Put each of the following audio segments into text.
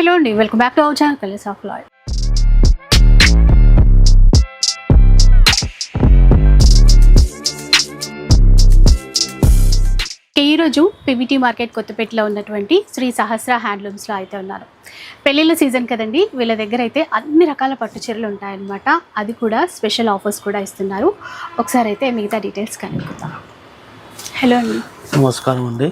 Hello అండి welcome back to our channel colours of Loy ఈరోజు PVT market కొత్తపేటలో ఉన్నటువంటి శ్రీ సహస్ర హ్యాండ్లూమ్స్లో అయితే ఉన్నారు. పెళ్ళిళ్ళ సీజన్ కదండి వీళ్ళ దగ్గర అయితే అన్ని రకాల పట్టు చీరలు ఉంటాయన్నమాట. అది కూడా స్పెషల్ ఆఫర్స్ కూడా ఇస్తున్నారు. ఒకసారి అయితే మిగతా డీటెయిల్స్ కనుక్కుందాం. హలో అండి. నమస్కారం అండి.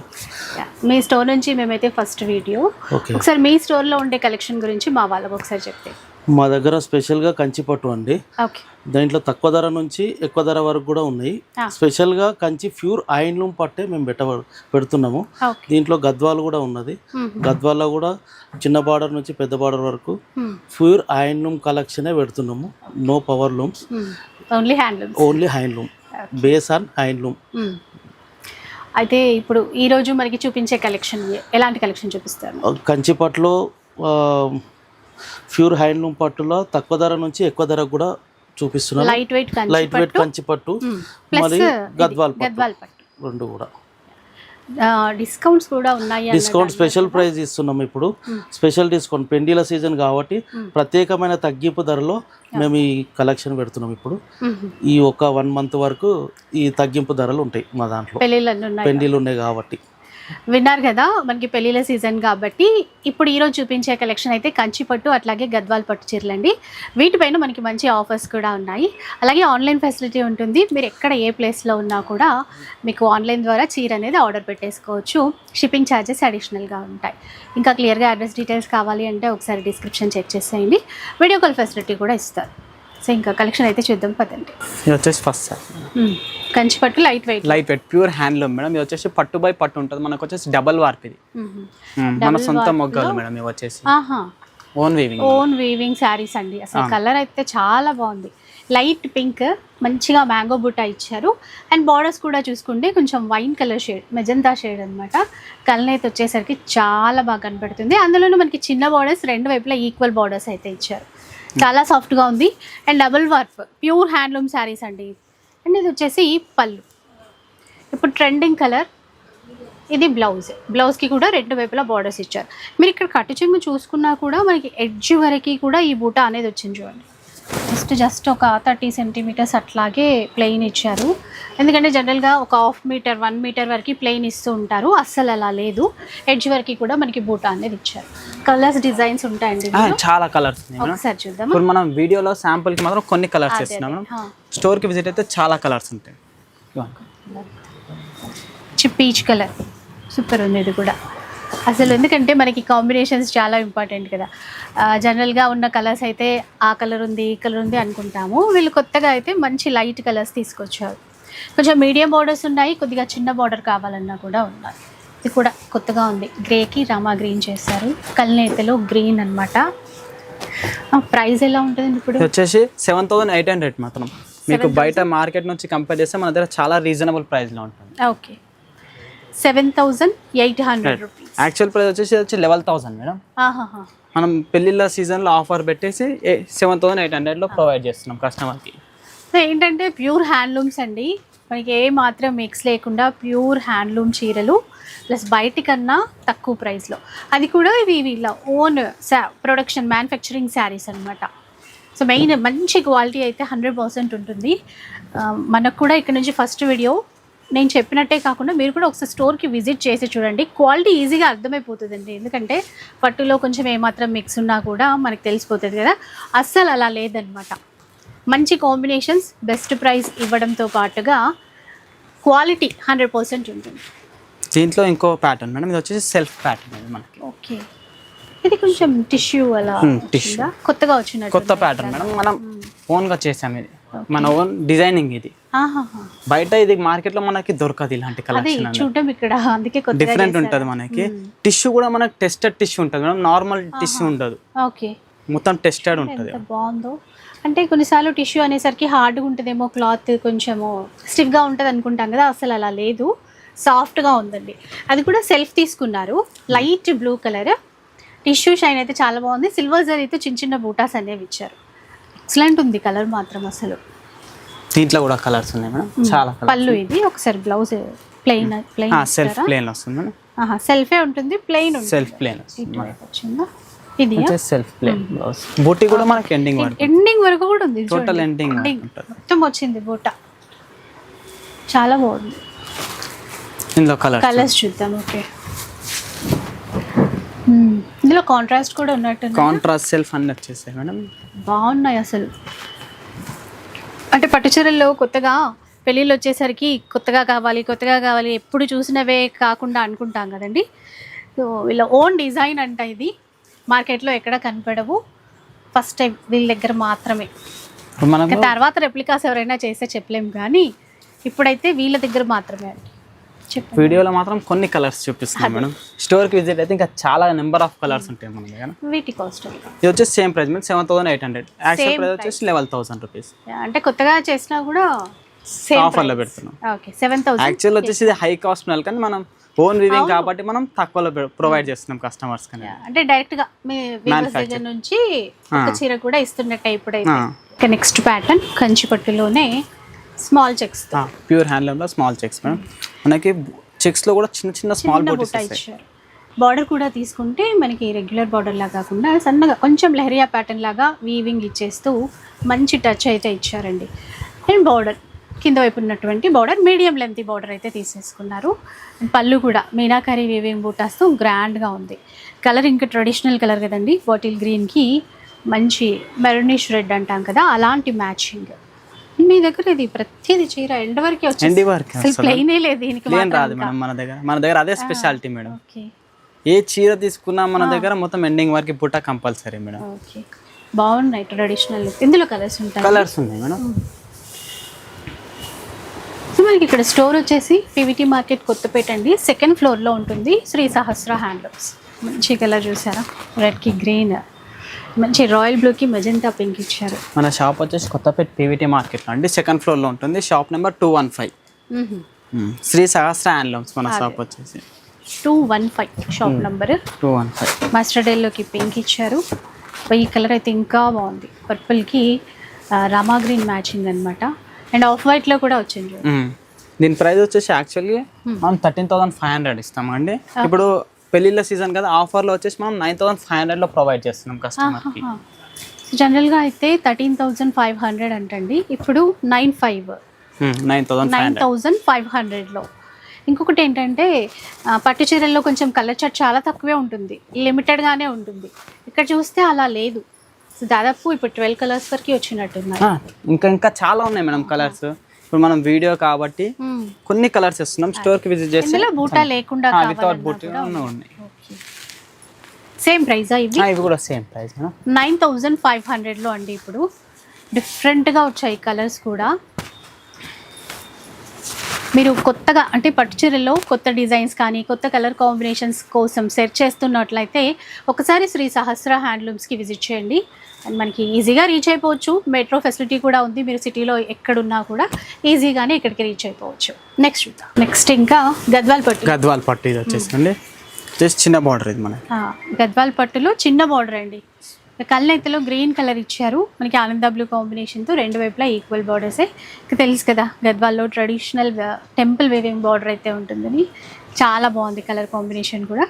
మీ స్టోర్ నుంచి మేమైతే ఫస్ట్ వీడియో ఒకసారి మీ స్టోర్లో ఉండే కలెక్షన్ గురించి మా వాళ్ళకి ఒకసారి చెప్తే. మా దగ్గర స్పెషల్గా కంచి పట్టు అండి. దాంట్లో తక్కువ ధర నుంచి ఎక్కువ ధర వరకు కూడా ఉన్నాయి. Ah. స్పెషల్గా కంచి ప్యూర్ ఐన్లూమ్ పట్టే మేము పెట్ట పెడుతున్నాము. దీంట్లో గద్వాలు కూడా ఉన్నది. గద్వాల్లో కూడా చిన్న బార్డర్ నుంచి పెద్ద బార్డర్ వరకు ప్యూర్ ఐన్లూమ్ కలెక్షనే పెడుతున్నాము. No power looms only handloom only handloom base on handloom అయితే ఇప్పుడు ఈ రోజు మనకి చూపించే కలెక్షన్ ఎలాంటి కలెక్షన్ చూపిస్తారు? కంచి పట్టులో ప్యూర్ హ్యాండ్లూమ్ పట్టులో తక్కువ ధర నుంచి ఎక్కువ ధర కూడా చూపిస్తున్నాను. Light weight light weight Kanchi పట్టు. ప్లస్ మరి గద్వాల్ పట్టు. రెండు కూడా. డిస్కౌంట్స్ కూడా ఉన్నాయి డిస్కౌంట్ స్పెషల్ ప్రైస్ ఇస్తున్నాం ఇప్పుడు. స్పెషల్ డిస్కౌంట్ పెండిల సీజన్ కాబట్టి ప్రత్యేకమైన తగ్గింపు ధరలో మేము ఈ కలెక్షన్ పెడుతున్నాం ఇప్పుడు. ఈ ఒక వన్ మంత్ వరకు ఈ తగ్గింపు ధరలు ఉంటాయి మా దాంట్లో. పెండిలు ఉన్నాయి కాబట్టి. విన్నారు కదా మనకి పెళ్ళిళ్ళ సీజన్ కాబట్టి ఇప్పుడు ఈరోజు చూపించే కలెక్షన్ అయితే కంచి పట్టు అట్లాగే గద్వాల్ పట్టు చీరలండి. వీటిపైన మనకి మంచి ఆఫర్స్ కూడా ఉన్నాయి. అలాగే ఆన్లైన్ ఫెసిలిటీ ఉంటుంది. మీరు ఎక్కడ ఏ ప్లేస్లో ఉన్నా కూడా మీకు ఆన్లైన్ ద్వారా చీర అనేది ఆర్డర్ పెట్టేసుకోవచ్చు. షిప్పింగ్ ఛార్జెస్ అడిషనల్గా ఉంటాయి. ఇంకా క్లియర్గా అడ్రస్ డీటెయిల్స్ కావాలి అంటే ఒకసారి డిస్క్రిప్షన్ చెక్ చేసేయండి. వీడియో కాల్ ఫెసిలిటీ కూడా ఇస్తారు. సో ఇంకా కలెక్షన్ అయితే చూద్దాం పదండి. ఇది వచ్చేసి ఫస్ట్ సార్. కంచి పట్టు light weight light weight pure handloom madam ఇది వచ్చేసి పట్టు బై పట్టు ఉంటుంది. మనకు వచ్చేసి డబల్ వార్ప్ ఇది. మన సొంత మొగ్గలు మేడం ఇవి వచ్చేసి. ఆహా. Own weaving own weaving sarees అండి. అసలు కలర్ అయితే చాలా బాగుంది. లైట్ పింక్ మంచిగా మ్యాంగో బుట్ట ఇచ్చారు. అండ్ బార్డర్స్ కూడా చూసుకుంటే కొంచెం wine colour shade magenta shade అనమాట కలర్ అయితే వచ్చేసరికి చాలా బాగా కనపడుతుంది. అందులోనూ మనకి చిన్న బార్డర్స్ రెండు వైపులా ఈక్వల్ బార్డర్స్ అయితే ఇచ్చారు. చాలా సాఫ్ట్గా ఉంది. And double work pure handloom sarees అండి. అండ్ ఇది వచ్చేసి పళ్ళు. ఇప్పుడు ట్రెండింగ్ కలర్ ఇది బ్లౌజ్ బ్లౌజ్కి కూడా రెండు వైపులా బార్డర్స్ ఇచ్చారు. మీరు ఇక్కడ కట్టు చెంగు చూసుకున్నా కూడా మనకి ఎడ్జ్ వరకు కూడా ఈ బూట అనేది వచ్చింది చూడండి. జస్ట్ జస్ట్ ఒక థర్టీ సెంటీమీటర్స్ అట్లాగే ప్లెయిన్ ఇచ్చారు. ఎందుకంటే జనరల్గా ఒక హాఫ్ మీటర్ వన్ మీటర్ వరకు ప్లెయిన్ ఇస్తూ ఉంటారు. అస్సలు అలా లేదు. ఎడ్జ్ వరకు కూడా మనకి బూట అనేది ఇచ్చారు. కలర్స్ డిజైన్స్ ఉంటాయండి. చాలా కలర్స్ ఒకసారి చూద్దామా? ఇప్పుడు మనం వీడియోలో శాంపుల్కి మాత్రం కొన్ని కలర్స్ హా. స్టోర్కి విజిట్ అయితే చాలా కలర్స్ ఉంటాయి. Peach colour. సూపర్ ఉంది ఇది కూడా. అసలు ఎందుకంటే మనకి కాంబినేషన్స్ చాలా ఇంపార్టెంట్ కదా. జనరల్గా ఉన్న కలర్స్ అయితే ఆ కలర్ ఉంది ఈ కలర్ ఉంది అనుకుంటాము. వీళ్ళు కొత్తగా అయితే మంచి లైట్ కలర్స్ తీసుకొచ్చారు. కొంచెం మీడియం బార్డర్స్ ఉన్నాయి కొద్దిగా చిన్న బార్డర్ కావాలన్నా కూడా ఉన్నాయి. ఇది కూడా కొత్తగా ఉంది. గ్రేకి రామా గ్రీన్ చేశారు. కల్నేతలో గ్రీన్ అనమాట ప్రైస్ ఎలా ఉంటుంది ఇప్పుడు? వచ్చేసి సెవెన్ థౌసండ్ ఎయిట్ హండ్రెడ్ మాత్రం. మీకు బయట మార్కెట్ నుంచి కంపేర్ చేస్తే మన దగ్గర చాలా రీజనబుల్ ప్రైస్లో ఉంటుంది. Okay seven thousand eight hundred rupees actual price వచ్చేసి వచ్చి లెవెల్ థౌసండ్ మేడం మనం పెళ్ళిళ్ళ సీజన్లో ఆఫర్ పెట్టేసి సెవెన్ థౌసండ్ ఎయిట్ హండ్రెడ్లో ప్రొవైడ్ చేస్తున్నాం కస్టమర్కి సో ఏంటంటే ప్యూర్ హ్యాండ్లూమ్స్ అండి. మనకి ఏ మాత్రం మిక్స్ లేకుండా ప్యూర్ హ్యాండ్లూమ్ చీరలు ప్లస్ బయట కన్నా తక్కువ ప్రైస్లో అది కూడా ఇవి వీళ్ళ ఓన్ శా ప్రొడక్షన్ మ్యానుఫ్యాక్చరింగ్ శారీస్ అనమాట సో మెయిన్ మంచి క్వాలిటీ అయితే హండ్రెడ్ పర్సెంట్ ఉంటుంది. మనకు కూడా ఇక్కడ నుంచి ఫస్ట్ వీడియో నేను చెప్పినట్టే కాకుండా మీరు కూడా ఒకసారి స్టోర్కి విజిట్ చేసి చూడండి. క్వాలిటీ ఈజీగా అర్థమైపోతుందండి. ఎందుకంటే పట్టులో కొంచెం ఏమాత్రం మిక్స్ ఉన్నా కూడా మనకు తెలిసిపోతుంది కదా. అస్సలు అలా లేదనమాట మంచి కాంబినేషన్స్ బెస్ట్ ప్రైస్ ఇవ్వడంతో పాటుగా క్వాలిటీ హండ్రెడ్ పర్సెంట్ ఉంటుంది. దీంట్లో ఇంకో ప్యాటర్న్ మేడం ఇది వచ్చేసి సెల్ఫ్ ప్యాటర్న్ ఇది మనకి. ఓకే. ఇది కొంచెం టిష్యూ అలా వచ్చిందా? కొత్తగా వచ్చినట్టు కొత్త ప్యాటర్న్ మేడం మనం ఓన్గా చేసాం ఇది. మన ఓన్ డిజైనింగ్ ఇది. బయట ఇది మార్కెట్లో మనకి దొరకదు ఇలాంటి కలెక్షన్ చూడడం ఇక్కడ అందుకే డిఫరెంట్. ఉంటుంది మనకి. టిష్యూ కూడా మనకి టెస్టెడ్ టిష్యూ ఉంటుంది మేడం. నార్మల్ టిష్యూ ఉండదు. ఓకే. మొత్తం టెస్టెడ్ ఉంటుంది. బాగుందో. అంటే కొన్నిసార్లు టిష్యూ అనేసరికి హార్డ్గా ఉంటుందేమో క్లాత్ కొంచెము స్టిఫ్గా ఉంటుంది అనుకుంటాం కదా అసలు అలా లేదు. సాఫ్ట్గా ఉందండి. అది కూడా సెల్ఫ్ తీసుకున్నారు. Light blue colour tissue shine అయితే చాలా బాగుంది. సిల్వర్ జరీతో చిన్న చిన్న బూటాస్ అనేవి ఇచ్చారు. ఎక్సలెంట్ ఉంది కలర్ మాత్రం అసలు. దీంట్లో కూడా కలర్స్ ఉన్నాయి మేడం. చాలా పళ్ళు ఇది ఒకసారి blouse plain plain self plain వస్తుంది మేడం. సెల్ఫే ఉంటుంది ప్లెయిన్ ఉంటుంది. సెల్ఫ్ వచ్చిందా? ఇది సెల్ఫ్ ప్లేన్ బ్లౌజ్ బూటీ కూడా మనకి ఎండింగ్ ఎండింగ్ వరకు. కూడా ఉంది టోటల్ ఎండింగ్ మొత్తం వచ్చింది బూట. చాలా బాగుంది. ఇందులో కలర్ కలర్స్ చూద్దాం ఓకే. ఇందులో కాంట్రాస్ట్ కూడా ఉన్నట్టు కాంట్రాస్ట్ సెల్ఫ్ అన్ని వచ్చేసాయి మేడం. బాగున్నాయి అసలు. అంటే పట్టు చీరల్లో కొత్తగా పెళ్ళిళ్ళు వచ్చేసరికి కొత్తగా కావాలి కొత్తగా కావాలి ఎప్పుడు చూసినవే కాకుండా అనుకుంటాం కదండి. సో వీళ్ళ ఓన్ డిజైన్ అంట ఇది. మార్కెట్లో ఎక్కడ కనపడవు. ఫస్ట్ టైం వీళ్ళ దగ్గర మాత్రమే. తర్వాత రెప్లికాస్ ఎవరైనా చేస్తే చెప్పలేము కానీ ఇప్పుడైతే వీళ్ళ దగ్గర మాత్రమే అండి. వీడియోలో మాత్రం కొన్ని కలర్స్ చూపిస్తున్నాం మేడం. స్టోర్కి విజిట్ అయితే ఇంకా చాలా నెంబర్ ఆఫ్ కలర్స్ ఉంటాయి మన దగ్గర వీటి కాస్ట్? ఇది వచ్చేసి same price madam seven thousand eight hundred actual price వచ్చేసి లెవెల్ థౌసండ్ రూపీస్ అంటే కొత్తగా చేసినా కూడా సేమ్ ఆఫర్లో పెడుతున్నాం. యాక్చువల్ వచ్చేసి ఇది హై కాస్ట్ మెల్ కానీ మనం ఓన్ వివింగ్ కాబట్టి మనం తక్కువలో ప్రొవైడ్ చేస్తున్నాం కస్టమర్స్ కానీ అంటే డైరెక్ట్గా మీ దగ్గర నుంచి ఒక చీర కూడా ఇస్తున్నట్టు ఇప్పుడైతే. ఇక నెక్స్ట్ ప్యాటర్న్ కంచి పట్టులోనే స్మాల్ చెక్స్ ప్యూర్ హ్యాండ్లూమ్లో స్మాల్ చెక్స్ మేడం. మనకి చెక్స్లో కూడా చిన్న చిన్న స్మాల్ వస్తాయి. ఇచ్చారు. బార్డర్ కూడా తీసుకుంటే మనకి రెగ్యులర్ బార్డర్ లాగా కాకుండా సన్నగా కొంచెం లెహరియా ప్యాటర్న్ లాగా వీవింగ్ ఇచ్చేస్తూ మంచి టచ్ అయితే ఇచ్చారండి. అండ్ బార్డర్ కింద వైపు ఉన్నటువంటి బార్డర్ మీడియం లెంత్ బార్డర్ అయితే తీసేసుకున్నారు. పళ్ళు కూడా మీనాకరీ వీవింగ్ బూటాస్తో గ్రాండ్గా ఉంది. కలర్ ఇంకా ట్రెడిషనల్ కలర్ కదండి. బాటిల్ గ్రీన్కి మంచి మెరూనిష్ రెడ్ అంటాం కదా అలాంటి మ్యాచింగ్ మీ దగ్గర ఇది ప్రతిది చీర ఎండ్ వరకే ఎండి వచ్చింది వర్క్ అసలు ప్లెయినే లేదు దీనికి మాత్రం రాదు మేడం మన దగ్గర. మన దగ్గర అదే స్పెషాలిటీ మేడం. ఏ చీర తీసుకున్నా మన దగ్గర మొత్తం ఎండింగ్ వరకు బుట్ట కంపల్సరీ మేడం. ఓకే. బాగున్నాయి ట్రెడిషనల్ లుక్ ఇందులో కలర్స్ ఉంటాయి? కలర్స్ ఉన్నాయి మేడం. సో మనకి ఇక్కడ స్టోర్ వచ్చేసి పీవీటీ మార్కెట్ కొత్తపేట అండి. సెకండ్ ఫ్లోర్లో ఉంటుంది శ్రీ సహస్ర హ్యాండ్లూమ్స్ మంచి కలర్ చూసారా? రెడ్కి గ్రీన్ మంచి రాయల్ బ్లూకి మెజెంతా పింక్ ఇచ్చారు. మన షాప్ వచ్చేసి కొత్తపేట పీవీటీ మార్కెట్లో అండి. సెకండ్ ఫ్లోర్లో ఉంటుంది. Shop number two one five. Shri Sahasra handlooms మన షాప్ వచ్చేసి. Two one five shop number. Two one five. Mustard ఎల్లోకి పింక్ ఇచ్చారు. ఈ కలర్ అయితే ఇంకా బాగుంది. పర్పుల్కి రామా గ్రీన్ మ్యాచింగ్ అనమాట అండ్ ఆఫ్ వైట్లో కూడా వచ్చింది. దీని ప్రైస్ వచ్చేసి యాక్చువల్లీ మనం థర్టీన్ థౌసండ్ ఫైవ్ హండ్రెడ్ ఇస్తామండి. ఇప్పుడు పెళ్ళిళ్ళ సీజన్ కదా ఆఫర్లో వచ్చేసి మనం నైన్ థౌసండ్ ఫైవ్ హండ్రెడ్లో ప్రొవైడ్ చేస్తున్నాం కస్టమర్కి. జనరల్గా అయితే థర్టీన్ థౌజండ్ ఫైవ్ హండ్రెడ్ అంటండి. ఇప్పుడు nine five. Nine thousand nine thousand five హండ్రెడ్లో. ఇంకొకటి ఏంటంటే పట్టు చీరల్లో కొంచెం కలర్ చాట్ చాలా తక్కువే ఉంటుంది. లిమిటెడ్గానే ఉంటుంది. ఇక్కడ చూస్తే అలా లేదు. దాదాపు ఇప్పుడు ట్వెల్వ్ కలర్స్ వరకు వచ్చినట్టున్నాయి. ఇంకా ఇంకా చాలా ఉన్నాయి మేడం కలర్స్. ఇప్పుడు మనం వీడియో కాబట్టి మ్మ్. కొన్ని కలర్స్ ఇస్తున్నాం స్టోర్కి విజిట్ చేసి బూటా లేకుండా వితౌట్ బూట్ ఉన్నాయి. సేమ్ ప్రైజా ఇవి? ఇవి కూడా same price nine thousand five హండ్రెడ్లో అండి ఇప్పుడు. డిఫరెంట్గా వచ్చాయి కలర్స్ కూడా. మీరు కొత్తగా అంటే పట్టు చీరల్లో కొత్త డిజైన్స్ కానీ కొత్త కలర్ కాంబినేషన్స్ కోసం సెర్చ్ చేస్తున్నట్లయితే ఒకసారి శ్రీ సహస్ర హ్యాండ్లూమ్స్కి విజిట్ చేయండి. అండ్ మనకి ఈజీగా రీచ్ అయిపోవచ్చు. మెట్రో ఫెసిలిటీ కూడా ఉంది. మీరు సిటీలో ఎక్కడున్నా కూడా ఈజీగానే ఇక్కడికి రీచ్ అయిపోవచ్చు. నెక్స్ట్ చూద్దాం. నెక్స్ట్ ఇంకా గద్వాల్ పట్టు. గద్వాల్ పట్టు ఇది వచ్చేసి అండి జస్ట్ చిన్న బార్డర్ ఇది మనకి. ఆ, గద్వాల్ పట్టులో చిన్న బార్డర్ అండి. కళ్ళెత్తలో గ్రీన్ కలర్ ఇచ్చారు. మనకి ఆనంద బ్లూ కాంబినేషన్తో రెండు వైపులా ఈక్వల్ బార్డర్సే ఇక తెలుసు కదా గద్వాల్లో ట్రెడిషనల్ టెంపుల్ వేవింగ్ బార్డర్ అయితే ఉంటుందని. చాలా బాగుంది కలర్ కాంబినేషన్ కూడా.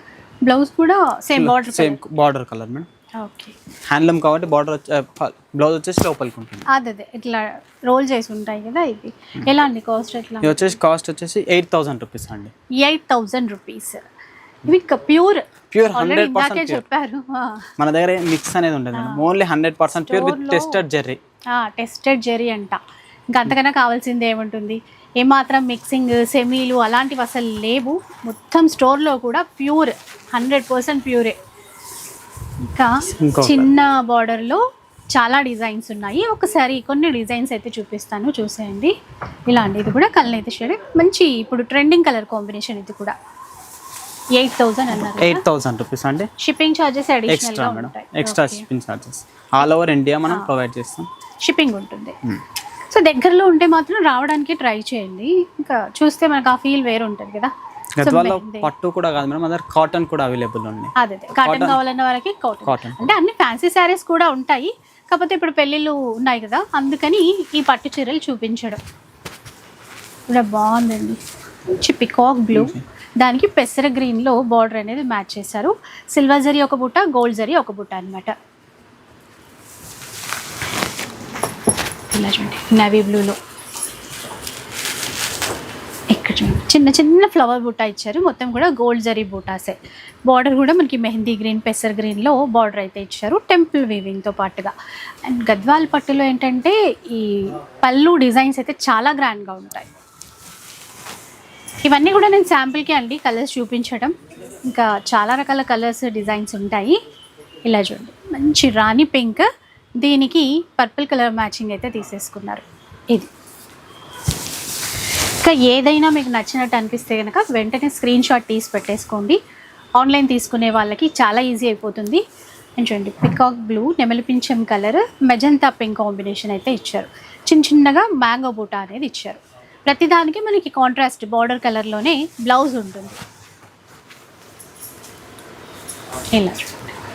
బ్లౌజ్ కూడా same border same border colour madam okay handloom కాబట్టి బార్డర్ బ్లౌజ్ వచ్చేసి లోపలికి ఉంటుంది. అదే అదే. ఇట్లా రోల్ చేసి ఉంటాయి కదా ఇది ఎలా అండి కాస్ట్ ఎట్లా? ఇది వచ్చేసి కాస్ట్ వచ్చేసి ఎయిట్ థౌసండ్ రూపీస్ అండి. ఎయిట్ థౌజండ్ రూపీస్ ఇవి ప్యూర్. ప్యూర్ హండ్రెడ్ పర్సెంట్ చెప్పారు. మన దగ్గర మిక్స్ అనేది ఉండదు only hundred percent pure with tested Jerry. Tested జెరీ అంట. ఇంకా అంతకన్నా కావాల్సింది ఏముంటుంది? ఏమాత్రం మిక్సింగ్ సెమీలు అలాంటివి అసలు లేవు. మొత్తం స్టోర్లో కూడా ప్యూర్ హండ్రెడ్ పర్సెంట్ ప్యూరే. ఇంకా. చిన్న బార్డర్లో చాలా డిజైన్స్ ఉన్నాయి. ఒకసారి కొన్ని డిజైన్స్ అయితే చూపిస్తాను. చూసేయండి. ఇలా అండి ఇది కూడా కలనైతే షేడ్. మంచి ఇప్పుడు ట్రెండింగ్ కలర్ కాంబినేషన్ ఇది కూడా. ఎయిట్ థౌజండ్ అన్నారు ఎయిట్ థౌసండ్ రూపీస్ అండి. Shipping charges extra madam. Extra shipping charges all over India మనం ప్రొవైడ్ చేస్తాం. షిప్పింగ్ ఉంటుంది. సో దగ్గరలో ఉంటే మాత్రం రావడానికి ట్రై చేయండి. ఇంకా చూస్తే మనకు ఆ ఫీల్ వేరు ఉంటుంది కదా? గద్వాల్లో. పట్టు కూడా కాదు మేడం మన దగ్గర కాటన్ కూడా అవైలబుల్ ఉన్నాయి. అదే అదే. కాటన్ కావాలన్న వాళ్ళకి కాటన్ అంటే అన్ని ఫ్యాన్సీ శారీస్ కూడా ఉంటాయి. కాకపోతే ఇప్పుడు పెళ్ళిళ్ళు ఉన్నాయి కదా అందుకని ఈ పట్టు చీరలు చూపించడం. ఇలా బాగుందండి. పికాక్ బ్లూ దానికి పెసర గ్రీన్లో బార్డర్ అనేది మ్యాచ్ చేశారు. సిల్వర్ జరీ ఒక బుట్ట గోల్డ్ జరీ ఒక బుట్ట అనమాట ఇలా చూడండి నవీ బ్లూలో ఇక్కడ చూడండి చిన్న చిన్న ఫ్లవర్ బుట్ట ఇచ్చారు. మొత్తం కూడా గోల్డ్ జరీ బూటాసే బార్డర్ కూడా మనకి మెహందీ గ్రీన్ పెసర్ గ్రీన్లో బార్డర్ అయితే ఇచ్చారు టెంపుల్ వీవింగ్తో పాటుగా. అండ్ గద్వాల్ పట్టులో ఏంటంటే ఈ పళ్ళు డిజైన్స్ అయితే చాలా గ్రాండ్గా ఉంటాయి. ఇవన్నీ కూడా నేను శాంపిల్కి అండి కలర్స్ చూపించడం. ఇంకా చాలా రకాల కలర్స్ డిజైన్స్ ఉంటాయి. ఇలా చూడండి. మంచి రాణి పింక్. దీనికి పర్పుల్ కలర్ మ్యాచింగ్ అయితే తీసేసుకున్నారు. ఇది. ఇంకా ఏదైనా మీకు నచ్చినట్టు అనిపిస్తే కనుక వెంటనే స్క్రీన్ షాట్ తీసి పెట్టేసుకోండి. ఆన్లైన్ తీసుకునే వాళ్ళకి చాలా ఈజీ అయిపోతుంది. చూడండి పికాక్ బ్లూ నెమలిపించం కలర్ మెజంతా పింక్ కాంబినేషన్ అయితే ఇచ్చారు. చిన్న చిన్నగా మ్యాంగో బూటా అనేది ఇచ్చారు. ప్రతిదానికి మనకి కాంట్రాస్ట్ బార్డర్ కలర్లోనే బ్లౌజ్ ఉంటుంది. ఇలా.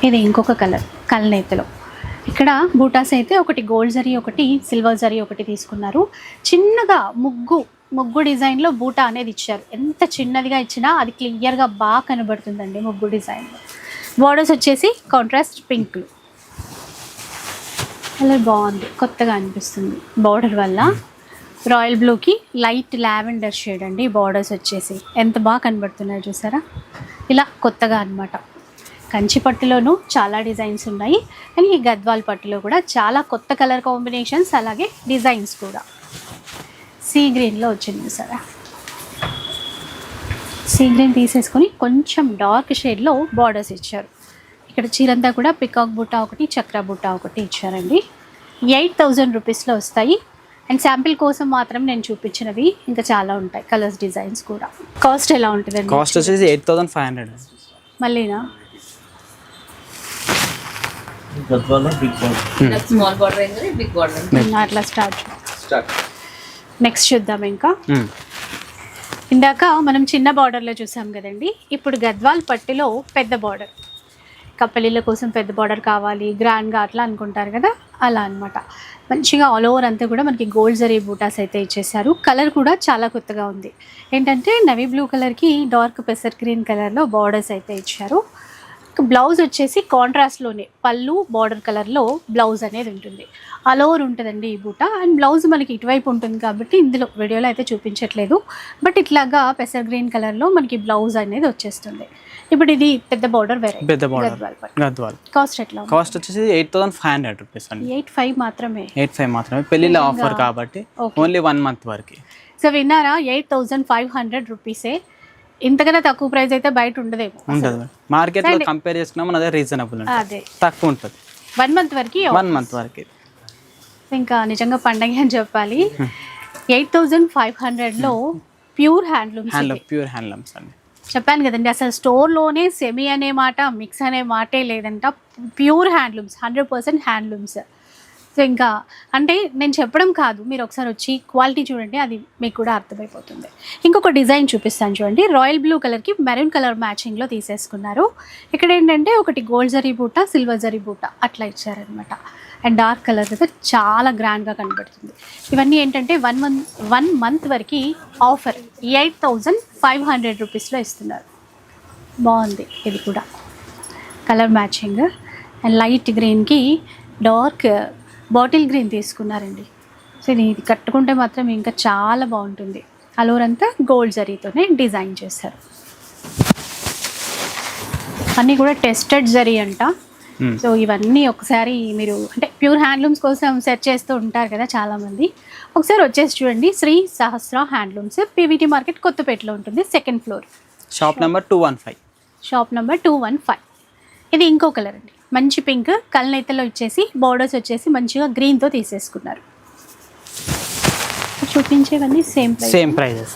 ఇది ఇంకొక కలర్ కల్నేతలో ఇక్కడ బూటాస్ అయితే ఒకటి గోల్డ్ జరీ ఒకటి సిల్వర్ జరీ ఒకటి తీసుకున్నారు. చిన్నగా ముగ్గు ముగ్గు డిజైన్లో బూటా అనేది ఇచ్చారు. ఎంత చిన్నదిగా ఇచ్చినా అది క్లియర్గా బాగా కనబడుతుందండి ముగ్గు డిజైన్లో బోర్డర్స్ వచ్చేసి కాంట్రాస్ట్ పింక్లు కలర్ బాగుంది కొత్తగా అనిపిస్తుంది. బార్డర్ వల్ల రాయల్ బ్లూకి లైట్ లావెండర్ షేడ్ అండి. బార్డర్స్ వచ్చేసి ఎంత బాగా కనబడుతున్నాయి చూసారా? ఇలా కొత్తగా అన్నమాట. కంచి పట్టులోనూ చాలా డిజైన్స్ ఉన్నాయి. అండ్ ఈ గద్వాల్ పట్టులో కూడా చాలా కొత్త కలర్ కాంబినేషన్స్ అలాగే డిజైన్స్ కూడా. సీ గ్రీన్లో వచ్చింది చూసారా? సీ గ్రీన్ తీసేసుకొని కొంచెం డార్క్ షేడ్లో బార్డర్స్ ఇచ్చారు. ఇక్కడ చీరంతా కూడా పికాక్ బుట్ట ఒకటి చక్ర బుట్ట ఒకటి ఇచ్చారండి. ఎయిట్ థౌజండ్ రూపీస్లో వస్తాయి. అండ్ శాంపిల్ కోసం మాత్రం నేను చూపించినవి ఇంకా చాలా ఉంటాయి కలర్స్ డిజైన్స్ కూడా. కాస్ట్ ఎలా ఉంటుందండి? కాస్ట్ వచ్చేసి ఎయిట్ థౌసండ్ ఫైవ్ హండ్రెడ్ మళ్ళీనా? బిగ్ బార్డర్ అట్లా స్టార్ట్ స్టార్ట్ నెక్స్ట్ చూద్దాం ఇంకా. ఇందాక మనం చిన్న బార్డర్లో చూసాం కదండి. ఇప్పుడు గద్వాల్ పట్టులో పెద్ద బార్డర్ కప్పలిళ్ళ కోసం పెద్ద బార్డర్ కావాలి గ్రాండ్గా అట్లా అనుకుంటారు కదా? అలా అన్నమాట. మంచిగా ఆల్ ఓవర్ అంతా కూడా మనకి గోల్డ్ జరీ బూటాస్ అయితే ఇచ్చేసారు కలర్ కూడా చాలా కొత్తగా ఉంది. ఏంటంటే నవీ బ్లూ కలర్కి డార్క్ పెసర్ గ్రీన్ కలర్లో బార్డర్స్ అయితే ఇచ్చారు. బ్లౌజ్ వచ్చేసి కాంట్రాస్ట్లోనే పళ్ళు బార్డర్ కలర్లో బ్లౌజ్ అనేది ఉంటుంది. ఆల్ ఓవర్ ఉంటుందండి ఈ బూట. అండ్ బ్లౌజ్ మనకి ఇటువైపు ఉంటుంది కాబట్టి ఇందులో వీడియోలో అయితే చూపించట్లేదు. బట్ ఇట్లాగా పెసర్ గ్రీన్ కలర్లో మనకి బ్లౌజ్ అనేది వచ్చేస్తుంది. ఇప్పుడు ఇది పెద్ద బార్డర్ వేరే. పెద్ద బార్డర్ గద్వాల్ కాస్ట్ ఎట్లా కాస్ట్ వచ్చేసి eight thousand five hundred rupees అండి. ఎయిట్ ఫైవ్ మాత్రమే. ఎయిట్ ఫైవ్ మాత్రమే. పెళ్ళిళ్ళ ఆఫర్ కాబట్టి. ఓన్లీ వన్ మంత్ వరకు. సో విన్నారా? ఎయిట్ థౌజండ్ ఫైవ్ హండ్రెడ్ రూపీసే ఇంతకన్నా తక్కువ ప్రైస్ అయితే బయట ఉండదేమో. ఉంటుంది మార్కెట్లో కంపేర్ చేసుకున్నా మన దగ్గర రీజనబుల్ అదే తక్కువ ఉంటుంది. వన్ మంత్ వరకు వన్ మంత్ వరకు. ఇంకా నిజంగా పండగ అని చెప్పాలి. ఎయిట్ థౌజండ్ ఫైవ్ హండ్రెడ్లో pure handlooms handloom pure handlooms అండి. చెప్పాను కదండి అసలు స్టోర్లోనే సెమీ అనే మాట మిక్స్ అనే మాటే లేదంట. Pure handlooms hundred percent handlooms. So ఇంకా అంటే నేను చెప్పడం కాదు మీరు ఒకసారి వచ్చి క్వాలిటీ చూడండి అది మీకు కూడా అర్థమైపోతుంది. ఇంకొక డిజైన్ చూపిస్తాను చూడండి రాయల్ బ్లూ కలర్కి మెరూన్ కలర్ మ్యాచింగ్లో తీసేసుకున్నారు. ఇక్కడ ఏంటంటే ఒకటి గోల్డ్ జరీ బూట సిల్వర్ జరీ బూట అట్లా ఇచ్చారనమాట అండ్ డార్క్ కలర్ అయితే చాలా గ్రాండ్గా కనబడుతుంది. ఇవన్నీ ఏంటంటే వన్ మంత్ వన్ మంత్ వరకు offer eight thousand five hundred రూపీస్లో ఇస్తున్నారు. బాగుంది ఇది కూడా. కలర్ మ్యాచింగ్ అండ్ లైట్ గ్రీన్కి డార్క్ బాటిల్ గ్రీన్ తీసుకున్నారండి. సో ఇది కట్టుకుంటే మాత్రం ఇంకా చాలా బాగుంటుంది. అలోరంతా గోల్డ్ జరీతోనే డిజైన్ చేశారు. అన్నీ కూడా టెస్టెడ్ జరీ అంట. సో ఇవన్నీ ఒకసారి మీరు అంటే ప్యూర్ హ్యాండ్లూమ్స్ కోసం సెర్చ్ చేస్తూ ఉంటారు కదా చాలామంది. ఒకసారి వచ్చేసి చూడండి. Shri Sahasra handlooms PVT market కొత్తపేటలో ఉంటుంది second floor shop number two one five shop number two one five ఇది ఇంకో కలర్ అండి. మంచి పింక్ కల్నేతలో ఇచ్చేసి బోర్డర్స్ వచ్చేసి మంచిగా గ్రీన్తో తీసేసుకున్నారు. చూపించేవన్నీ సేమ్ ప్రైస్ సేమ్ ప్రైజెస్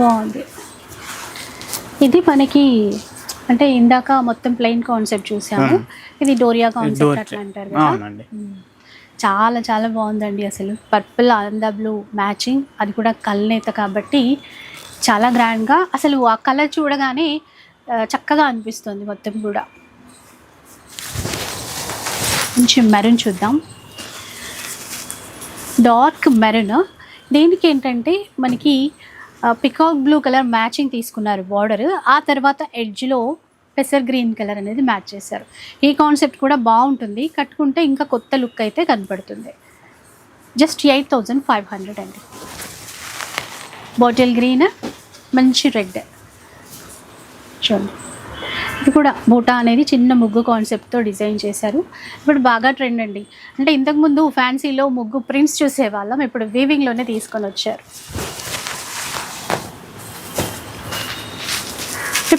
బాగుంది. ఇది మనకి అంటే ఇందాక మొత్తం ప్లెయిన్ కాన్సెప్ట్ చూసాము. ఇది డోరియా కాన్సెప్ట్ అట్లా అంటారు కదా. అవునండి. చాలా చాలా బాగుందండి అసలు. పర్పుల్ ఆనంద బ్లూ మ్యాచింగ్ అది కూడా కల్నేత కాబట్టి చాలా గ్రాండ్గా అసలు ఆ కలర్ చూడగానే చక్కగా అనిపిస్తుంది మొత్తం కూడా. కొంచెం మెరూన్ చూద్దాం. Dark maroon. దేనికి ఏంటంటే మనకి పికాక్ బ్లూ కలర్ మ్యాచింగ్ తీసుకున్నారు బార్డర్ ఆ తర్వాత ఎడ్జ్లో పెసర్ గ్రీన్ కలర్ అనేది మ్యాచ్ చేశారు. ఈ కాన్సెప్ట్ కూడా బాగుంటుంది. కట్టుకుంటే ఇంకా కొత్త లుక్ అయితే కనపడుతుంది. Just eight thousand five hundred అండి. బాటిల్ గ్రీన్ మంచి రెడ్ చూడండి. ఇది కూడా బూటా అనేది చిన్న ముగ్గు కాన్సెప్ట్తో డిజైన్ చేశారు. ఇప్పుడు బాగా ట్రెండ్ అండి. అంటే ఇంతకుముందు ఫ్యాన్సీలో ముగ్గు ప్రింట్స్ చూసేవాళ్ళం. ఇప్పుడు వీవింగ్లోనే తీసుకొని వచ్చారు.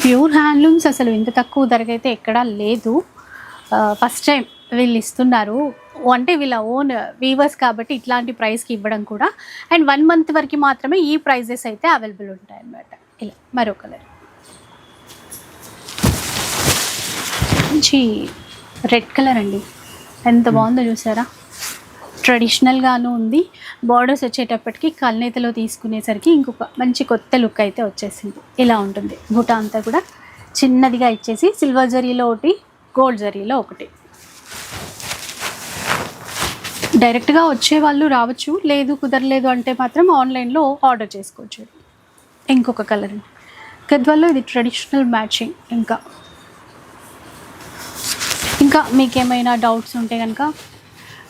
ప్యూర్ హ్యాండ్లూమ్స్ అసలు ఇంత తక్కువ ధరకైతే ఎక్కడా లేదు. ఫస్ట్ టైం వీళ్ళు ఇస్తున్నారు. అంటే వీళ్ళ ఓన్ వీవర్స్ కాబట్టి ఇట్లాంటి ప్రైస్కి ఇవ్వడం కూడా. అండ్ వన్ మంత్ వరకు మాత్రమే ఈ ప్రైజెస్ అయితే అవైలబుల్ ఉంటాయి అన్నమాట. ఇలా మరో కలర్ మంచి రెడ్ కలర్ అండి. ఎంత బాగుందో చూసారా? ట్రెడిషనల్గాను ఉంది. బార్డర్స్ వచ్చేటప్పటికి కల్నేతలో తీసుకునేసరికి ఇంకొక మంచి కొత్త లుక్ అయితే వచ్చేసింది. ఇలా ఉంటుంది. బుటా అంతా కూడా చిన్నదిగా ఇచ్చేసి సిల్వర్ జరీలో ఒకటి గోల్డ్ జరీలో ఒకటి. డైరెక్ట్గా వచ్చే వాళ్ళు రావచ్చు. లేదు కుదరలేదు అంటే మాత్రం ఆన్లైన్లో ఆర్డర్ చేసుకోవచ్చు. ఇంకొక కలర్. గద్వాల్లో ఇది ట్రెడిషనల్ మ్యాచింగ్ ఇంకా. ఇంకా మీకేమైనా డౌట్స్ ఉంటే కనుక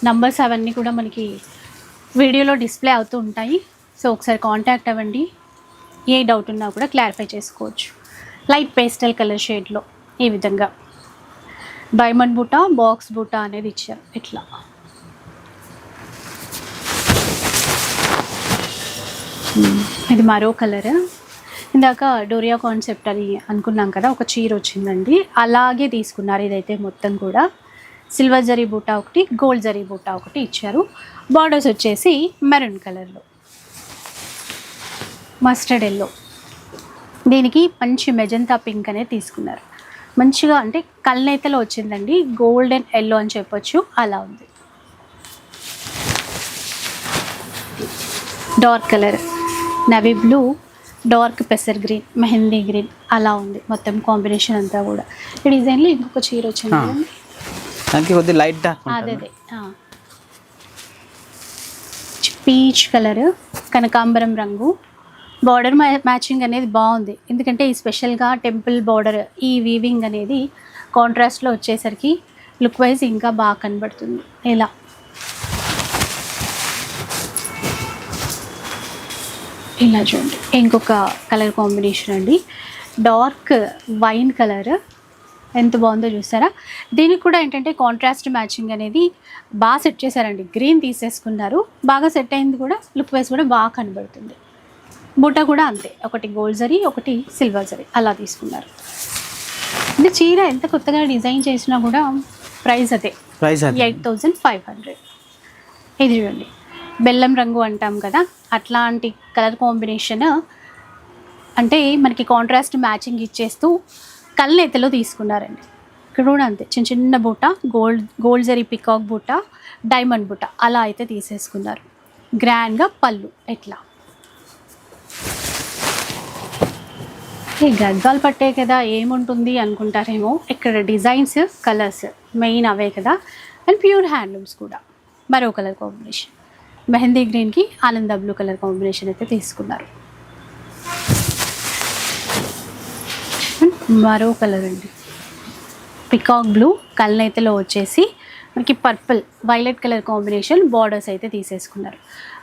నంబర్స్ అవన్నీ కూడా మనకి వీడియోలో డిస్ప్లే అవుతూ ఉంటాయి. సో ఒకసారి కాంటాక్ట్ అవ్వండి. ఏ డౌట్ ఉన్నా కూడా క్లారిఫై చేసుకోవచ్చు. లైట్ పేస్టల్ కలర్ షేడ్లో ఈ విధంగా. డైమండ్ బూటా బాక్స్ బూటా అనేది ఇచ్చారు. ఇట్లా. ఇది మరో కలర్ ఇందాక డోరియా కాన్సెప్ట్ అని అనుకున్నాం కదా ఒక చీర వచ్చిందండి. అలాగే తీసుకున్నారు. ఇదైతే మొత్తం కూడా. సిల్వర్ జరీ బూటా ఒకటి గోల్డ్ జరీ బూటా ఒకటి ఇచ్చారు. బార్డర్స్ వచ్చేసి మెరూన్ కలర్లో మస్టర్డ్ ఎల్లో దీనికి మంచి మెజంతా పింక్ అనేది తీసుకున్నారు. మంచిగా అంటే కల్నేతలో వచ్చిందండి గోల్డెన్ ఎల్లో అని చెప్పొచ్చు అలా ఉంది. Dark colour navy blue dark పెసర్ green mehndi green అలా ఉంది. మొత్తం కాంబినేషన్ అంతా కూడా. ఈ డిజైన్లో ఇంకొక చీర వచ్చింది. దానికి కొద్దిగా లైట్ డార్క్ అదే అదే పీచ్ కలర్ కనకాంబరం రంగు. బార్డర్ మ్యాచింగ్ అనేది బాగుంది. ఎందుకంటే ఈ స్పెషల్గా టెంపుల్ బార్డర్ ఈ వీవింగ్ అనేది కాంట్రాస్ట్లో వచ్చేసరికి లుక్ వైజ్ ఇంకా బాగా కనబడుతుంది. ఇలా. ఇలా చూడండి. ఇంకొక కలర్ కాంబినేషన్ అండి. డార్క్ వైన్ కలర్ ఎంత బాగుందో చూసారా దీనికి కూడా ఏంటంటే కాంట్రాస్ట్ మ్యాచింగ్ అనేది బాగా సెట్ చేశారండి. గ్రీన్ తీసేసుకున్నారు. బాగా సెట్ అయింది కూడా లుక్ వైజ్ కూడా బాగా కనబడుతుంది. బుట్ట కూడా అంతే. ఒకటి గోల్డ్ జరీ ఒకటి సిల్వర్ జరీ. అలా తీసుకున్నారు. అంటే చీర ఎంత కొత్తగా డిజైన్ చేసినా కూడా ప్రైస్ అదే. Price eight thousand five hundred ఇది చూడండి. బెల్లం రంగు అంటాం కదా అట్లాంటి కలర్ కాంబినేషన్ అంటే మనకి కాంట్రాస్ట్ మ్యాచింగ్ ఇచ్చేస్తూ కల్నేతలో తీసుకున్నారండి. ఇక్కడ కూడా అంతే చిన్న చిన్న బూట గోల్డ్ గోల్డ్ జరీ పికాక్ బూట డైమండ్ బూట అలా అయితే తీసేసుకున్నారు. గ్రాండ్గా పళ్ళు ఎట్లా? ఈ గద్దాలు పట్టే కదా ఏముంటుంది అనుకుంటారేమో. ఇక్కడ డిజైన్స్ కలర్స్ మెయిన్ అవే కదా. అండ్ ప్యూర్ హ్యాండ్లూమ్స్ కూడా మరో కలర్ కాంబినేషన్. మెహందీ గ్రీన్కి ఆనంద బ్లూ కలర్ కాంబినేషన్ అయితే తీసుకున్నారు. మరో కలర్ అండి. పికాక్ బ్లూ కల్నైతలో వచ్చేసి మనకి purple violet colour combination borders అయితే తీసేసుకున్నారు.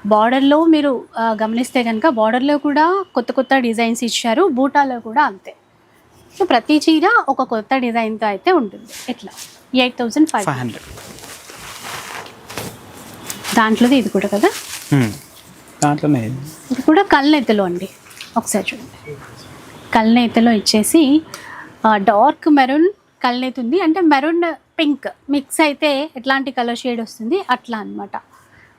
బార్డర్లో మీరు గమనిస్తే కనుక బార్డర్లో కూడా కొత్త కొత్త డిజైన్స్ ఇచ్చారు బూటాలో కూడా అంతే. సో ప్రతి చీర ఒక కొత్త డిజైన్తో అయితే ఉంటుంది. ఎట్లా? ఎయిట్ థౌజండ్ ఫైవ్ హండ్రెడ్ దాంట్లోది ఇది కూడా కదా? దాంట్లోనే ఇది. కూడా కల్నెత్తలో అండి. ఒకసారి చూడండి. కల్నేతలో ఇచ్చేసి డార్క్ మెరూన్ కల్నేత ఉంది. అంటే మెరూన్ పింక్ మిక్స్ అయితే ఎట్లాంటి కలర్ షేడ్ వస్తుంది? అట్లా అన్నమాట.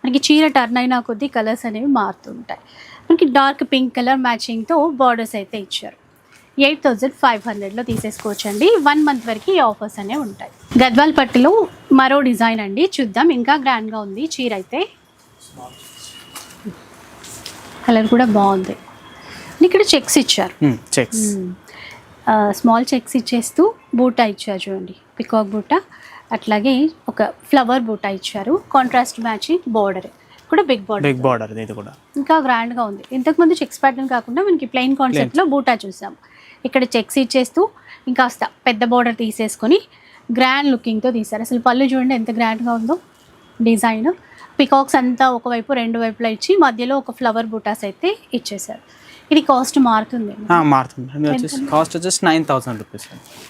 మనకి చీర టర్న్ అయినా కొద్దీ కలర్స్ అనేవి మారుతుంటాయి. మనకి డార్క్ పింక్ కలర్ మ్యాచింగ్తో బార్డర్స్ అయితే ఇచ్చారు. ఎయిట్ థౌజండ్ ఫైవ్ హండ్రెడ్లో తీసేసుకోవచ్చు అండి వన్ మంత్ వరకు ఈ ఆఫర్స్ అనేవి ఉంటాయి. గద్వాల్ పట్టులో మరో డిజైన్ అండి. చూద్దాం. ఇంకా గ్రాండ్గా ఉంది. చీర అయితే. కలర్ కూడా బాగుంది. ఇక్కడ చెక్స్ ఇచ్చారు. చెక్స్ స్మాల్ చెక్స్ ఇచ్చేస్తూ బూటా ఇచ్చారు చూడండి. పికాక్ బూటా అట్లాగే ఒక ఫ్లవర్ బూటా ఇచ్చారు. కాంట్రాస్ట్ మ్యాచింగ్ బార్డర్ కూడా బిగ్ బార్డర్ బిగ్ బార్డర్ ఇది కూడా. ఇంకా గ్రాండ్గా ఉంది. ఇంతకుముందు చెక్స్ ప్యాటర్న్ కాకుండా మనకి ప్లెయిన్ కాన్సెప్ట్లో బూటా చూసాం ఇక్కడ చెక్స్ ఇచ్చేస్తూ ఇంకాస్త పెద్ద బార్డర్ తీసేసుకొని గ్రాండ్ లుకింగ్తో తీశారు. అసలు పళ్ళు చూడండి ఎంత గ్రాండ్గా ఉందో. డిజైన్ పికాక్స్ అంతా ఒకవైపు రెండు వైపులా ఇచ్చి మధ్యలో ఒక ఫ్లవర్ బూటాస్ అయితే ఇచ్చేసారు ఇది కాస్ట్ మారుతుంది. ఆ, మారుతుంది. కాస్ట్ వచ్చేసి nine thousand rupees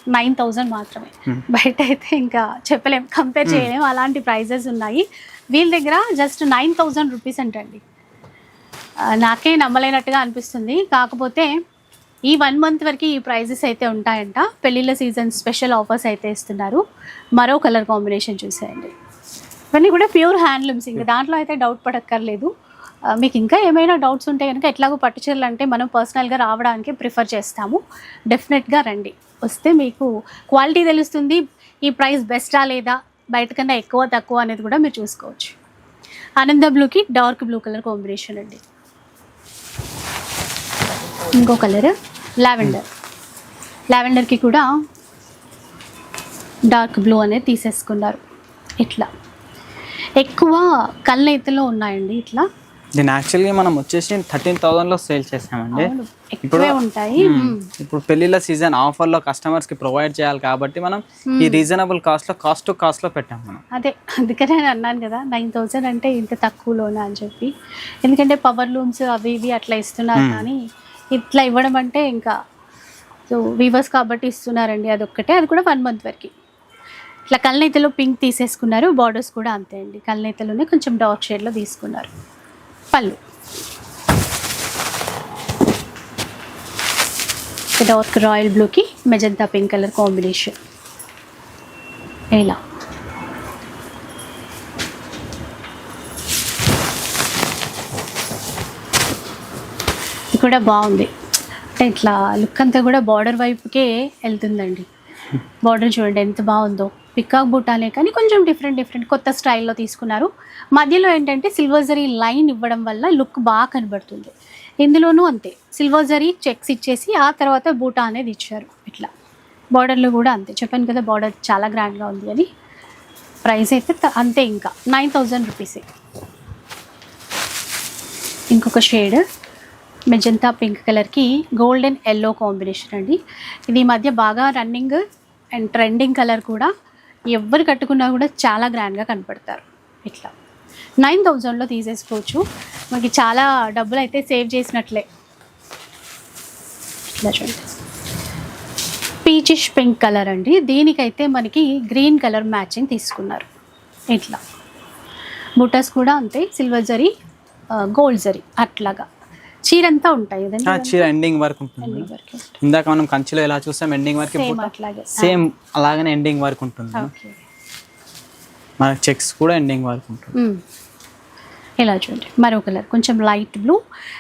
nine thousand మాత్రమే. బయట అయితే ఇంకా చెప్పలేం. కంపేర్ చేయలేం. అలాంటి ప్రైజెస్ ఉన్నాయి. వీళ్ళ దగ్గర జస్ట్ నైన్ థౌజండ్ రూపీస్ అంటండి. నాకే నమ్మలేనట్టుగా అనిపిస్తుంది. కాకపోతే ఈ వన్ మంత్ వరకు ఈ ప్రైజెస్ అయితే ఉంటాయంట. పెళ్ళిళ్ళ సీజన్ స్పెషల్ ఆఫర్స్ అయితే ఇస్తున్నారు. మరో కలర్ కాంబినేషన్ చూసేయండి. ఇవన్నీ కూడా ప్యూర్ హ్యాండ్లూమ్స్. ఇంకా దాంట్లో అయితే డౌట్ పడక్కర్లేదు. మీకు ఇంకా ఏమైనా డౌట్స్ ఉంటే కనుక ఎట్లాగో పట్టుచీరలు అంటే మనం పర్సనల్గా రావడానికి ప్రిఫర్ చేస్తాము. డెఫినెట్గా రండి. వస్తే మీకు క్వాలిటీ తెలుస్తుంది. ఈ ప్రైస్ బెస్టా లేదా? బయట కన్నా ఎక్కువ తక్కువ అనేది కూడా మీరు చూసుకోవచ్చు. ఆనంద బ్లూకి డార్క్ బ్లూ కలర్ కాంబినేషన్ అండి. ఇంకో కలర్ లావెండర్ లావెండర్కి కూడా డార్క్ బ్లూ అనేది తీసేసుకున్నారు. ఇట్లా. ఎక్కువ కళ్ళెత్తులో ఉన్నాయండి ఇట్లా. దీన్ని యాక్చువల్గా మనం వచ్చేసి థర్టీన్ థౌసండ్లో సేల్ చేసామండి. ఎక్కువే ఉంటాయి. ఇప్పుడు పెళ్ళిళ్ళ సీజన్ ఆఫర్లో కస్టమర్స్కి ప్రొవైడ్ చేయాలి కాబట్టి మనం ఈ రీజనబుల్ కాస్ట్లో కాస్ట్ టు కాస్ట్లో పెట్టాం మనం. అదే అందుకనే నేను అన్నాను కదా నైన్ థౌజండ్ అంటే ఇంత తక్కువలోనే అని చెప్పి. ఎందుకంటే పవర్ లూమ్స్ అవి ఇవి అట్లా ఇస్తున్నారు కానీ ఇట్లా ఇవ్వడం అంటే ఇంకా సో వీవర్స్ కాబట్టి ఇస్తున్నారండి అదొక్కటే అది కూడా వన్ మంత్ వరకు. ఇట్లా కళ్ళనైతలో పింక్ తీసేసుకున్నారు బార్డర్స్ కూడా అంతే అండి. కళ్ళనైతలోనే కొంచెం డార్క్ షేడ్లో తీసుకున్నారు. పళ్ళు. డార్క్ రాయల్ బ్లూకి మెజంతా పింక్ కలర్ కాంబినేషన్ ఇలా ఇది కూడా బాగుంది. అంటే ఇట్లా లుక్ అంతా కూడా బార్డర్ వైపుకే వెళ్తుందండి. బార్డర్ చూడండి ఎంత బాగుందో. పికాక్ బూటాలే కానీ కొంచెం డిఫరెంట్ డిఫరెంట్ కొత్త స్టైల్లో తీసుకున్నారు. మధ్యలో ఏంటంటే సిల్వర్ జరీ లైన్ ఇవ్వడం వల్ల లుక్ బాగా కనబడుతుంది. ఇందులోనూ అంతే. సిల్వర్ జరీ చెక్స్ ఇచ్చేసి ఆ తర్వాత బూటా అనేది ఇచ్చారు. ఇట్లా. బార్డర్లో కూడా అంతే. చెప్పాను కదా బార్డర్ చాలా గ్రాండ్గా ఉంది అని. ప్రైస్ అయితే అంతే ఇంకా. నైన్ థౌజండ్ రూపీసే ఇంకొక షేడ్ మెజంతా పింక్ కలర్కి గోల్డెన్ ఎల్లో కాంబినేషన్ అండి. ఇది మధ్య బాగా రన్నింగ్ అండ్ ట్రెండింగ్ కలర్ కూడా. ఎవరు కట్టుకున్నా కూడా చాలా గ్రాండ్గా కనపడతారు. ఇట్లా. నైన్ థౌజండ్లో తీసేసుకోవచ్చు. మనకి చాలా డబ్బులు అయితే సేవ్ చేసినట్లే. ఇట్లా చూడండి. పీచిష్ పింక్ కలర్ అండి. దీనికైతే మనకి గ్రీన్ కలర్ మ్యాచింగ్ తీసుకున్నారు. ఇట్లా. బుటాస్ కూడా అంతే. Silver zari gold zari. అట్లాగా. చీరంతా ఉంటాయి కదండి ఆ, చీర ఎండింగ్ వరకు ఉంటుంది. ఇందాక మనం కంచిలో ఎలా చూసాం ఎండింగ్ వరకు సేమ్ అలాగనే ఎండింగ్ వరకు ఉంటుంది మన చెక్స్ కూడా ఎండింగ్ వరకు ఉంటుంది. ఇలా చూడండి. మరో కలర్ కొంచెం లైట్ బ్లూ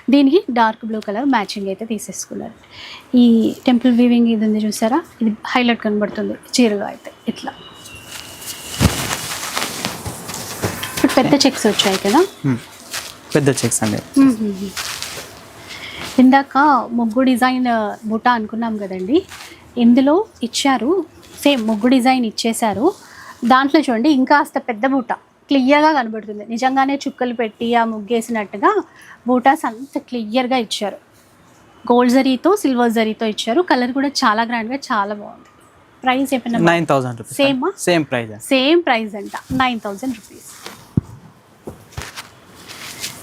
దీనికి డార్క్ బ్లూ కలర్ మ్యాచింగ్ అయితే తీసేసుకున్నారు. ఈ టెంపుల్ వీవింగ్ ఇది ఉంది చూసారా? ఇది హైలైట్ కనబడుతుంది చీరలో అయితే. ఇట్లా. ఇప్పుడు పెద్ద చెక్స్ వచ్చాయి కదా. పెద్ద చెక్స్ అండి. ఇందాక ముగ్గు డిజైన్ బుట్ట అనుకున్నాం కదండి. ఇందులో ఇచ్చారు సేమ్ ముగ్గు డిజైన్ ఇచ్చేశారు. దాంట్లో చూడండి ఇంకాస్త పెద్ద బూట క్లియర్గా కనబడుతుంది. నిజంగానే చుక్కలు పెట్టి ఆ ముగ్గేసినట్టుగా బూటాస్ అంత క్లియర్గా ఇచ్చారు. గోల్డ్ జరీతో సిల్వర్ జరీతో ఇచ్చారు. కలర్ కూడా చాలా గ్రాండ్గా చాలా బాగుంది. ప్రైస్ ఏమైనా నైన్ థౌసండ్ రూపీస్. Same ఆ? Same price. సేమ్ ప్రైస్ అంట. Nine thousand rupees.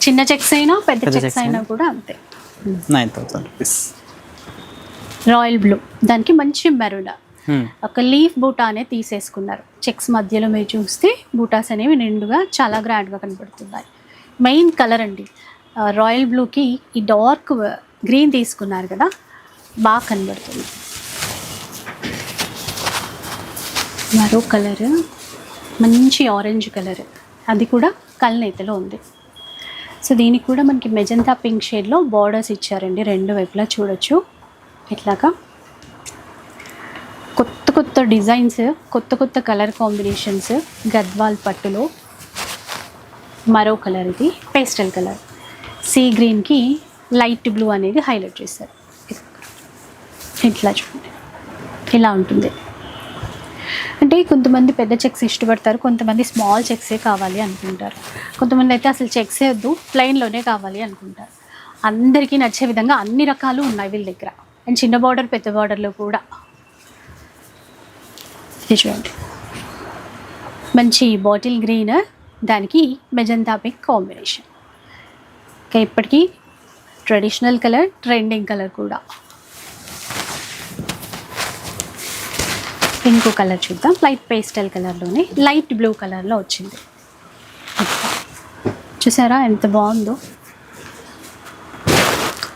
చిన్న చెక్స్ అయినా పెద్ద చెక్స్ అయినా? కూడా అంతే. Nine thousand rupees. Royal blue. దానికి మంచి మెరూన్. ఒక లీఫ్ బూటా అనేది తీసేసుకున్నారు. చెక్స్ మధ్యలో మీరు చూస్తే బూటాస్ అనేవి నిండుగా చాలా గ్రాండ్గా కనబడుతున్నాయి మెయిన్ కలర్ అండి. రాయల్ బ్లూకి ఈ డార్క్ గ్రీన్ తీసుకున్నారు కదా బాగా కనబడుతుంది. మరో కలర్ మంచి ఆరెంజ్ కలర్. అది కూడా కల్నేతలో ఉంది. సో దీనికి కూడా మనకి మెజంతా పింక్ షేడ్లో బార్డర్స్ ఇచ్చారండి. రెండు వైపులా చూడొచ్చు. ఇట్లాగా కొత్త కొత్త డిజైన్స్ కొత్త కొత్త కలర్ కాంబినేషన్స్ గద్వాల్ పట్టులో మరో కలర్ ఇది పేస్టల్ కలర్. సీ గ్రీన్కి లైట్ బ్లూ అనేది హైలైట్ చేశారు. ఇట్లా చూడండి. ఇలా ఉంటుంది. అంటే కొంతమంది పెద్ద చెక్స్ ఇష్టపడతారు కొంతమంది స్మాల్ చెక్సే కావాలి అనుకుంటారు. కొంతమంది అయితే అసలు చెక్సే వద్దు ప్లెయిన్లోనే కావాలి అనుకుంటారు. అందరికీ నచ్చే విధంగా అన్ని రకాలు ఉన్నాయి వీళ్ళ దగ్గర. అండ్ చిన్న బార్డర్ పెద్ద బార్డర్లో కూడా. ఇది చూడండి మంచి బాటిల్ గ్రీన్ దానికి మెజంతా పింక్ కాంబినేషన్ ఇంకా ఇప్పటికీ ట్రెడిషనల్ కలర్ ట్రెండింగ్ కలర్ కూడా. పింక్ కలర్ చూద్దాం. లైట్ పేస్టల్ కలర్లోనే లైట్ బ్లూ కలర్లో వచ్చింది. చూసారా ఎంత బాగుందో?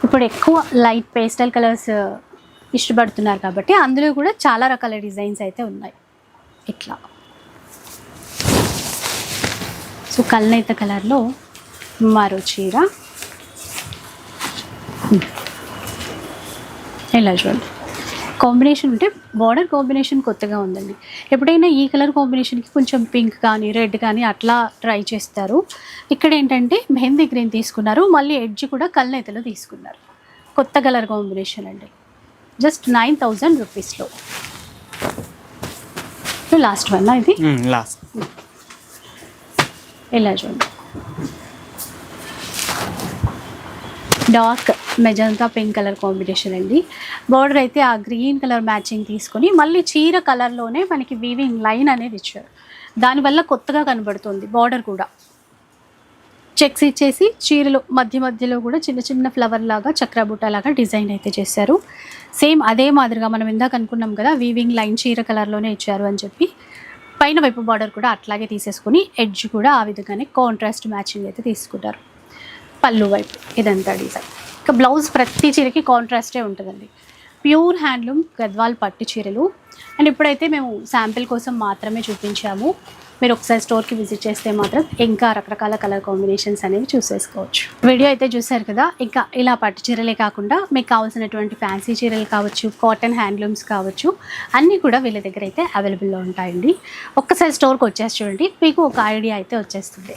ఇప్పుడు ఎక్కువ లైట్ పేస్టల్ కలర్స్ ఇష్టపడుతున్నారు కాబట్టి అందులో కూడా చాలా రకాల డిజైన్స్ అయితే ఉన్నాయి. ఇట్లా. సో కల్నేత కలర్లో మరో చీర. ఇలా చూడండి. కాంబినేషన్ ఉంటే బార్డర్ కాంబినేషన్ కొత్తగా ఉందండి. ఎప్పుడైనా ఈ కలర్ కాంబినేషన్కి కొంచెం పింక్ కానీ రెడ్ కానీ అట్లా ట్రై చేస్తారు. ఇక్కడ ఏంటంటే మెహందీ గ్రీన్ తీసుకున్నారు. మళ్ళీ ఎడ్జ్ కూడా కల్నేతలో తీసుకున్నారు. కొత్త కలర్ కాంబినేషన్ అండి. జస్ట్ నైన్ థౌజండ్ రూపీస్లో. లాస్ట్ వన్ ఇది. లాస్ట్. ఇలా చూడండి. Dark magenta pink colour combination అండి. బార్డర్ అయితే ఆ గ్రీన్ కలర్ మ్యాచింగ్ తీసుకొని మళ్ళీ చీర కలర్లోనే మనకి వీవింగ్ లైన్ అనేది ఇచ్చారు. దానివల్ల కొత్తగా కనబడుతుంది బార్డర్ కూడా. చెక్స్ ఇచ్చేసి చీరలు మధ్య మధ్యలో కూడా చిన్న చిన్న ఫ్లవర్ లాగా చక్రబుట్ట లాగా డిజైన్ అయితే చేశారు. సేమ్ అదే మాదిరిగా మనం ఇందాక అనుకున్నాం కదా వీవింగ్ లైన్ చీర కలర్లోనే ఇచ్చారు అని చెప్పి. పైన వైపు బార్డర్ కూడా అట్లాగే తీసేసుకుని ఎడ్జ్ కూడా ఆ విధంగానే కాంట్రాస్ట్ మ్యాచింగ్ అయితే తీసుకుంటారు. పళ్ళు వైపు ఇదంతా డిజైన్ ఇక బ్లౌజ్ ప్రతి చీరకి కాంట్రాస్టే ఉంటుందండి. ప్యూర్ హ్యాండ్లూమ్ గద్వాల్ పట్టు చీరలు. అండ్ ఇప్పుడైతే మేము శాంపిల్ కోసం మాత్రమే చూపించాము. మీరు ఒకసారి స్టోర్కి విజిట్ చేస్తే మాత్రం ఇంకా రకరకాల కలర్ కాంబినేషన్స్ అనేవి చూసేసుకోవచ్చు. వీడియో అయితే చూసారు కదా? ఇంకా ఇలా పట్టు చీరలే కాకుండా మీకు కావాల్సినటువంటి ఫ్యాన్సీ చీరలు కావచ్చు కాటన్ హ్యాండ్లూమ్స్ కావచ్చు అన్నీ కూడా వీళ్ళ దగ్గర అయితే అవైలబుల్లో ఉంటాయండి. ఒక్కసారి స్టోర్కి వచ్చేసి చూడండి. మీకు ఒక ఐడియా అయితే వచ్చేస్తుంది.